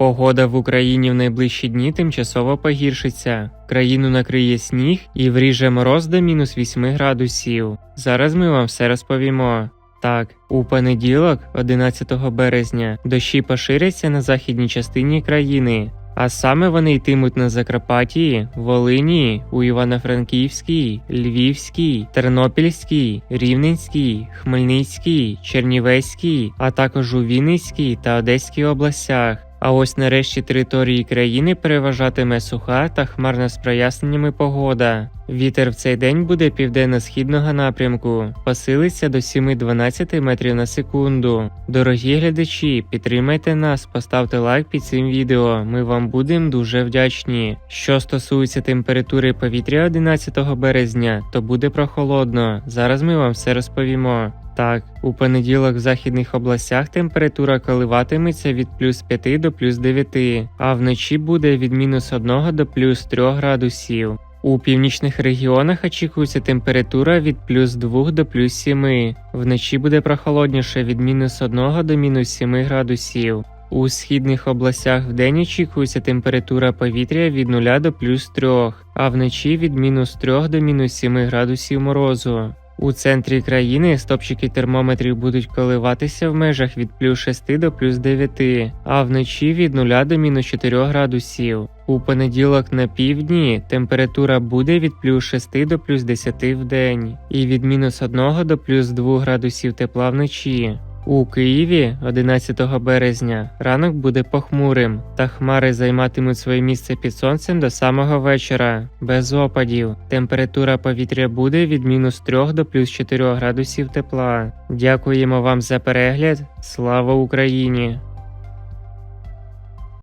Погода в Україні в найближчі дні тимчасово погіршиться. Країну накриє сніг і вріже мороз до мінус 8 градусів. Зараз ми вам все розповімо. Так, у понеділок, 11 березня, дощі поширяться на західній частині країни, а саме вони йтимуть на Закарпатті, Волині, у Івано-Франківській, Львівській, Тернопільській, Рівненській, Хмельницькій, Чернівецькій, а також у Вінницькій та Одеській областях. А ось нарешті території країни переважатиме суха та хмарна з проясненнями погода. Вітер в цей день буде південно-східного напрямку, посилиться до 7-12 метрів на секунду. Дорогі глядачі, підтримайте нас, поставте лайк під цим відео. Ми вам будемо дуже вдячні. Що стосується температури повітря 11 березня, то буде прохолодно. Зараз ми вам все розповімо. Так, у понеділок в західних областях температура коливатиметься від плюс 5 до плюс 9, а вночі буде від мінус 1 до плюс 3 градусів. У північних регіонах очікується температура від плюс 2 до плюс 7. Вночі буде прохолодніше від мінус 1 до мінус 7 градусів. У східних областях вдень очікується температура повітря від 0 до плюс 3, а вночі від мінус 3 до мінус 7 градусів морозу. У центрі країни стопчики термометрів будуть коливатися в межах від плюс 6 до плюс 9, а вночі від 0 до мінус 4 градусів. У понеділок на півдні температура буде від плюс 6 до плюс 10 в день і від мінус 1 до плюс 2 градусів тепла вночі. У Києві 11 березня ранок буде похмурим, та хмари займатимуть своє місце під сонцем до самого вечора, без опадів. Температура повітря буде від мінус 3 до плюс 4 градусів тепла. Дякуємо вам за перегляд. Слава Україні!